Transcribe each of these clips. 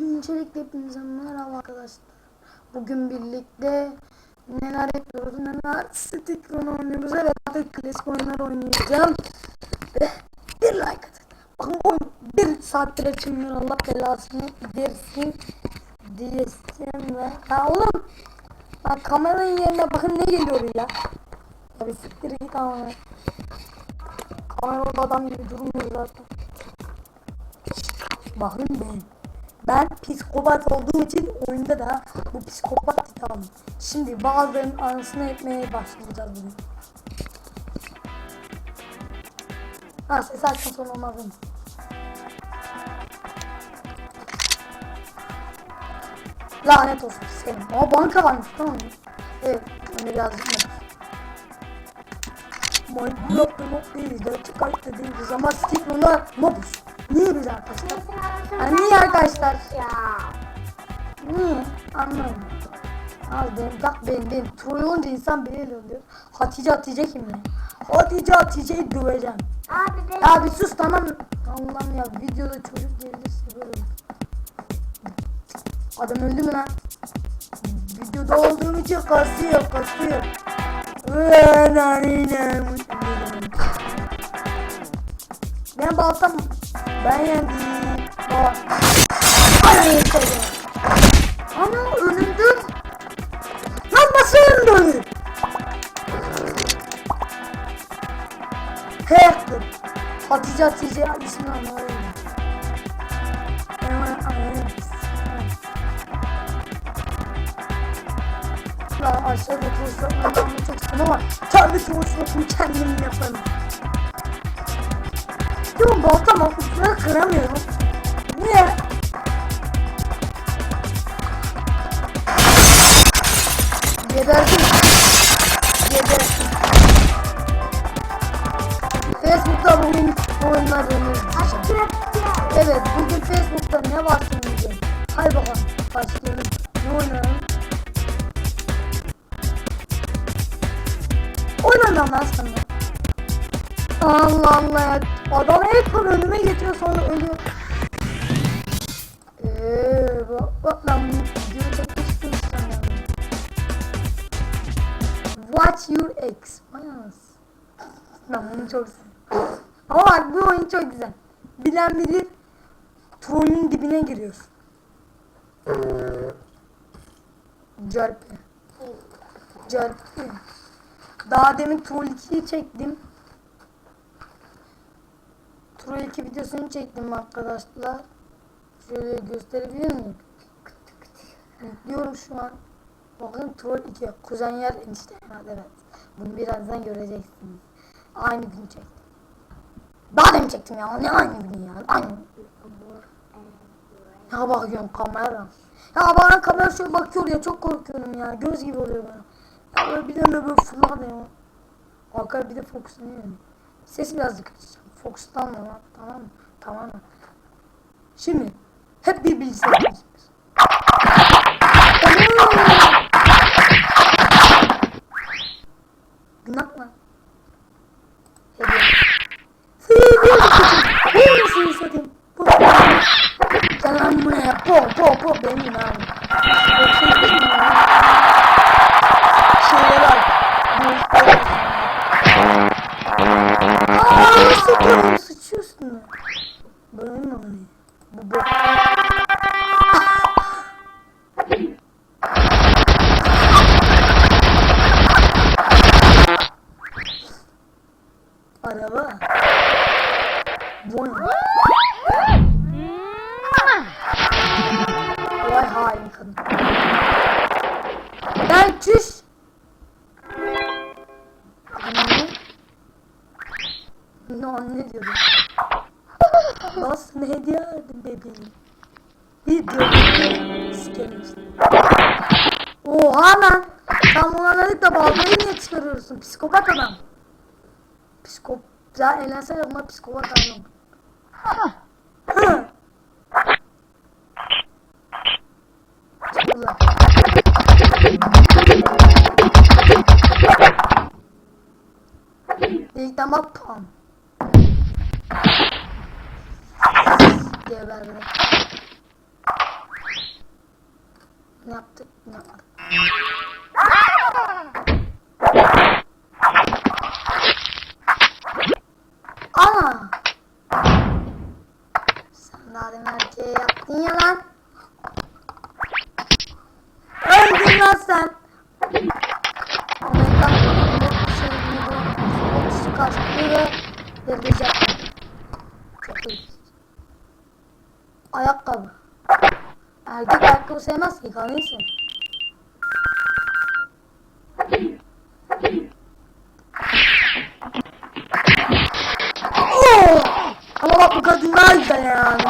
Öncelikle hepinize merhaba arkadaşlar. Bugün birlikte neler yapıyoruz, neler Stickron oynuyoruz. Evet artık klasik oyunlar oynayacağım. Ve bir like atın. Bakın oyun bir saattir açılmıyor Allah belasını dersin diyesim ve ha oğlum bak kameranın yerine bakın ne geliyor ya. Bir siktir git ama. Kamera adam gibi durmuyor zaten. Bakın ben. Ben psikopat olduğum için oyunda da bu psikopat titanım. Şimdi bazılarının anısını etmeye başlayacağız bugün. Ha ses açma sonra olmaz mı? Lanet olsun senin. Ama banka varmış tamam mı? Evet. Öyle birazcık ne? Minecraft'ta mob değiliz. Gerçek hayatta değiliz ama Steam'da mobuz. Niye biz arkadaşlar? Ha, niye arkadaşlar? Ya. Niye? Anlamadım. Al benim, bak benim, benim. Troll olunca insan belirli oluyor. Hatice Hatice kim ya? Hatice Hatice'yi döveceğim. Abi de Ya bir sus tamam. Allah'ım ya videoda çocuk gelirse böyle. Adam öldü mü lan? Videoda olduğum için kasıyor kasıyor. Anine. Ben baltam. Ben yendim. Bak. Ay yeter ya. Ana ölündüm. Lan nasıl öldü? Hacker. Hatice Hatice ismini. Lan aşağıda oturursa anlamı çok sıkıntı ama tabii olsun kendim yaparım. Yok baltam üstüne kıramıyorum. Niye? Geberdim. Geberdim. Facebook'ta bugün oyunlar oynayacağım. Evet bugün Facebook'ta ne var söyleyeceğim. Hay bakalım başlayalım. Ne oynayalım? Oynamam lan sana. Allah Allah ya. Adam hep önüme getiriyor sonra ölüyor. Eee bak, ben bunu videoyu çekmek istiyorum sana. Watch your ex. Vay anasını. Ben bunu çok seviyorum. Ama bak bu oyun çok güzel. Bilen bilir. Trollün dibine giriyorsun. Cerpe. Cerpe. Daha demin Troll 2'yi çektim. Troll 2 videosunu çektim arkadaşlar. Şöyle gösterebilir miyim? Yüklüyorum şu an. Bakın Troll 2. Kuzen yer enişte evet. Bunu birazdan göreceksiniz. Aynı gün çektim. Daha demin çektim ya. Ne aynı gün ya? Aynı. Ya bakıyorum kamera. Ya bana kamera şöyle bakıyor ya çok korkuyorum ya. Göz gibi oluyor bana. Ya bir de böyle fırlar ya. Arkaya bir de fokuslanıyor. Sesi birazcık açacağım. Fokuslanma lan. Tamam mı? Tamam mı? Şimdi hep bir bilgisayar oynuyoruz. Günah. Hediye suyu satayım. Bu. Lan buraya. Po po po benim abi. Şeyler al. Aaa sıçıyor. Sıçıyorsun. Benim abi. Bu bu. Araba. Bu ne? Vay hain kadın. Ben çüş. Ne anne diyordum. Nasıl hediye verdim bebeğim. Bir. Sikerim işte. Oha lan. Tam anladık da baltayı niye çıkarıyorsun? Psikopat adam. Psikop... Ya eğlensene ama psikopat adam. İlk ama pam. geberdi. Ne yaptık? Ne yaptık? Ayakkabı. Erkek ayakkabı sevmez ki. Oo! Ama bak bu kadın daha güzel yani.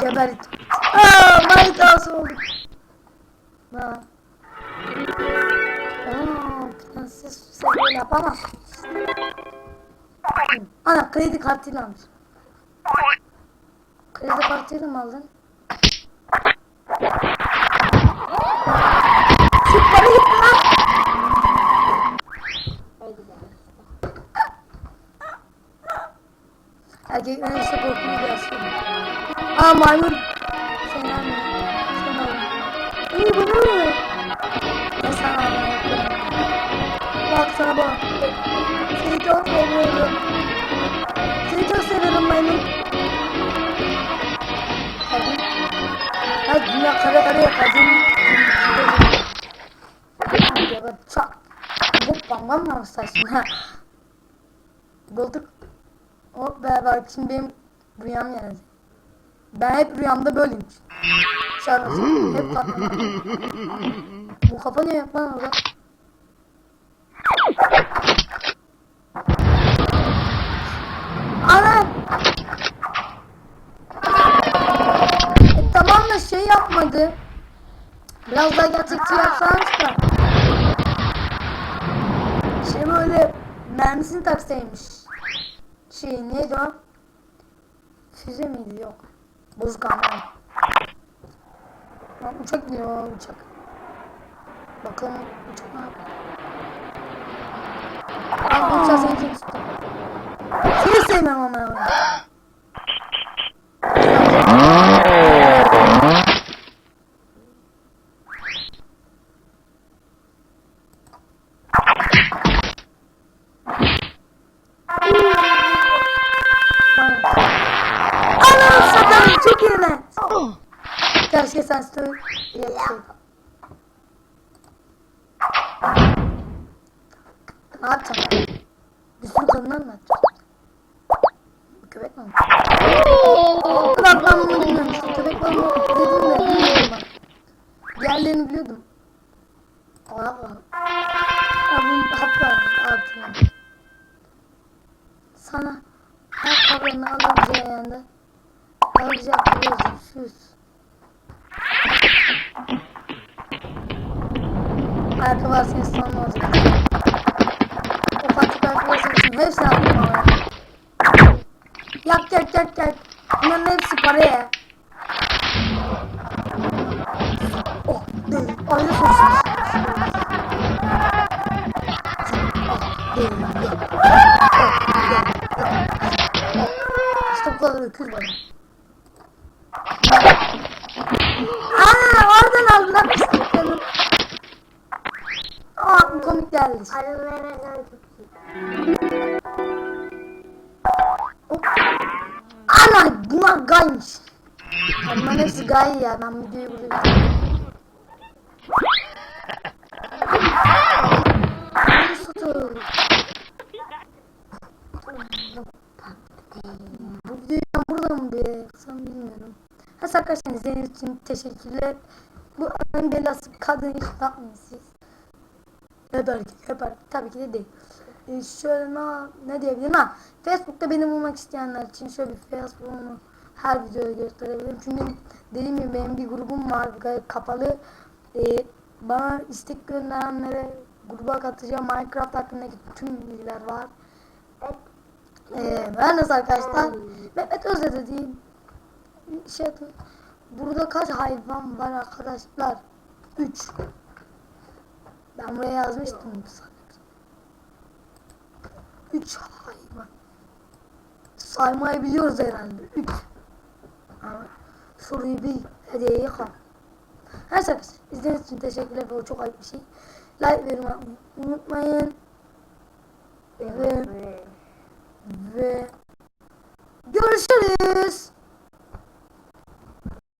Geberit. Aaa manitası olduk. Ha. Aaa prenses seviye yapamaz. Ana kredi kartıyla almış. Kredi kartıyla mı aldın? Çık bana git lan. Erkeklerin işte korkunu gelsin. Aa maymun. Dünya kare kare kadın. Ya çak. Bu bambam mı saçma? Bulduk. O be bak şimdi benim rüyam geldi. Ben hep rüyamda böyleyim. Şarkı. hep kafam. Bu yap lan orada? Ana! E, tamam da şey yapmadı. Biraz daha gerçekçi yapsanız da. Şey böyle mermisini taksaymış. Şey neydi o? Füze miydi? Yok. Bozuk anlam. Lan uçak diyor uçak. Bakalım uçak ne yapıyor? Abi uçağı seni çok istiyorum. Seni sevmem ama Söyle. yapsaydın. Ne yapacağım? Bir sürü kadınlar mı köpek mi? Bak ben bunu bilmiyorum köpek mı? Dedim de bilmiyorum ben. Diğerlerini biliyordum. Son olacak. O patik ayakkabılar senin hepsini attım ama. Yak yak yak yak. Bunların hepsi para ya. Oh değil. Ayrı sonuç. Değil. İşte bu kadar öküz var. Komik geldi. Hop. Ana bunlar gaymış. Bunların hepsi gay ya ben videoyu satıyorum. Bu videoyu ben burada mı bilmiyorum. Ha arkadaşlar izlediğiniz için teşekkürler. Bu ön belası kadın yapmayın siz. Ya da erkek, ya da erkek. tabii ki de değil. Ee, şöyle ne, ne diyebilirim ha Facebook'ta beni bulmak isteyenler için şöyle bir Facebook'umu her videoda gösterebilirim. Çünkü dediğim gibi benim bir grubum var gayet kapalı. Ee, bana istek gönderenlere gruba katacağım. Minecraft hakkındaki tüm bilgiler var. Ee, ben arkadaşlar? Mehmet Özde diyeyim. Şey. Burada kaç hayvan var arkadaşlar? 3. Ben buraya yazmıştım bu sanırım. Üç hayvan. Saymayı biliyoruz herhalde. Üç. Ama soruyu bil. Hediyeyi kal. Her sefer izlediğiniz için teşekkürler. Bu çok ayıp bir şey. Like ve yorum unutmayın. Ve, ve görüşürüz.